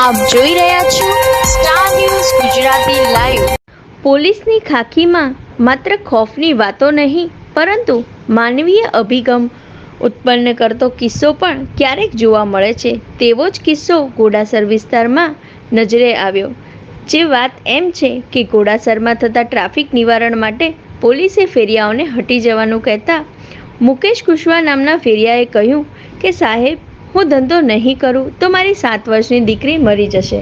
આપ જોઈ રહ્યા છો સ્ટાર ન્યૂઝ ગુજરાતી લાઈવ પોલીસની ખાખીમાં માત્ર ખોફની વાતો નહીં, પરંતુ માનવીય અભિગમ. ઉત્પન્ન કરતો કિસ્સો પણ ક્યારેક જોવા મળે છે, તેવો જ કિસ્સો ઘોડાસર વિસ્તારમાં નજરે આવ્યો. જે વાત એમ છે કે ઘોડાસરમાં થતા ટ્રાફિક નિવારણ માટે પોલીસે ફેરિયાઓને હટી જવાનું કહેતા મુકેશ કુશવા નામના ફેરિયાએ કહ્યું કે સાહેબ હું ધંધો નહીં કરું તો મારી સાત વર્ષની દીકરી મરી જશે.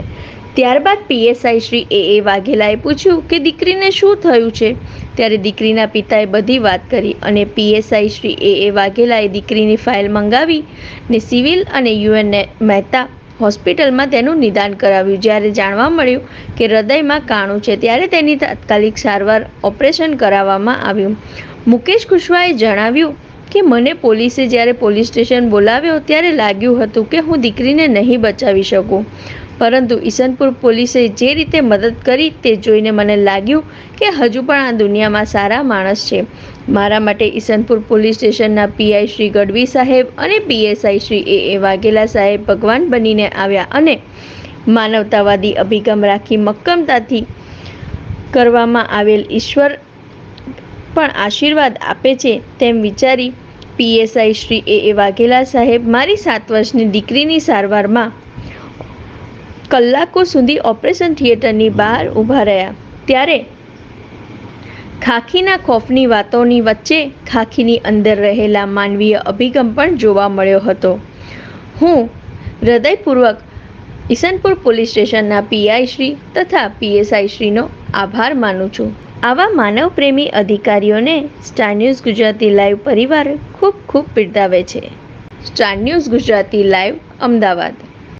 ત્યારબાદ પીએસઆઈ શ્રી એ. એ. વાઘેલાએ પૂછ્યું કે દીકરીને શું થયું છે? ત્યારે દીકરીના પિતાએ બધી વાત કરી અને પીએસઆઈ શ્રી એ. એ. વાઘેલાએ દીકરીની ફાઇલ મંગાવી ને સિવિલ અને યુએન મહેતા હોસ્પિટલમાં તેનું નિદાન કરાવ્યું. જ્યારે જાણવા મળ્યું કે હૃદયમાં કાણું છે, ત્યારે તેની તાત્કાલિક સારવાર ઓપરેશન કરાવવામાં આવ્યું. મુકેશ કુશવાએ જણાવ્યું કે મને પોલીસે જ્યારે પોલીસ સ્ટેશન બોલાવ્યો ત્યારે લાગ્યું હતું કે હું દીકરીને નહીં બચાવી શકું. પરંતુ ઈસનપુર પોલીસે જે રીતે મદદ કરી તે જોઈને મને લાગ્યું કે હજુ પણ આ દુનિયામાં સારા માણસ છે. મારા માટે ઈસનપુર પોલીસ સ્ટેશનના પીઆઈ શ્રી ગઢવી સાહેબ અને PSI Shri A A Vaghela સાહેબ ભગવાન બનીને આવ્યા અને માનવતાવાદી અભિગમ રાખી મક્કમતાથી કરવામાં આવેલ ઈશ્વર પણ આશીર્વાદ આપે છે તેમ વિચારી PSI Shri A. A. Vaghela સાહેબ મારી સાત વર્ષની દીકરીની સારવારમાં કલાકો સુધી ઓપરેશન થિયેટરની બહાર ઊભા રહ્યા. ત્યારે ખાખીના ખોફની વાતોની વચ્ચે ખાખીની અંદર રહેલા માનવીય અભિગમ પણ જોવા મળ્યો હતો. હું હૃદયપૂર્વક ઈસનપુર પોલીસ સ્ટેશનના પીઆઈ શ્રી તથા પીએસઆઈ શ્રીનો આભાર માનું છું. આવા માનવપ્રેમી અધિકારીઓને સ્ટાર ન્યૂઝ ગુજરાતી લાઈવ પરિવાર ખૂબ ખૂબ બિરદાવે છે. Star news Gujarati live Ahmedabad.